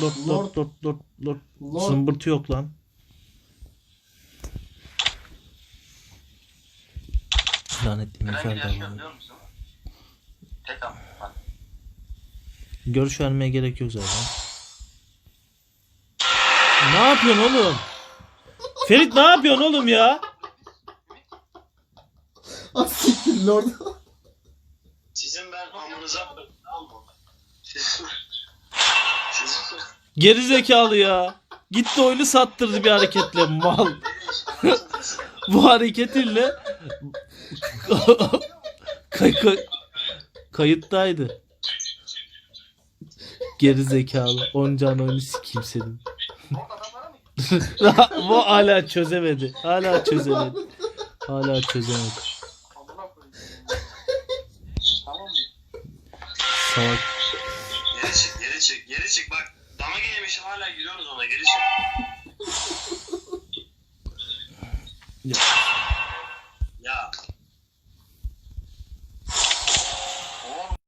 Lord Lord. lord lord lord lord. Zımbırtı yok lan. Lanetli ama. Bak. Görüş vermeye gerek yok zaten. Ne yapıyorsun oğlum? Ferit ne yapıyorsun oğlum ya? Ah siktir Lord. Sizin ben amınıza Siz Siz Geri zekalı ya. Gitti oyunu sattırdı bir hareketle mal. Bu hareketiyle kay kay- kayıttaydı. Geri zekalı. Oncan oyunu sikeyim senin. Bu hala çözemedi. Hala çözemedi. Hala çözemedi. Salak. Geri çık, geri çık bak. Dama yemiş hala giriyoruz ona. Ya,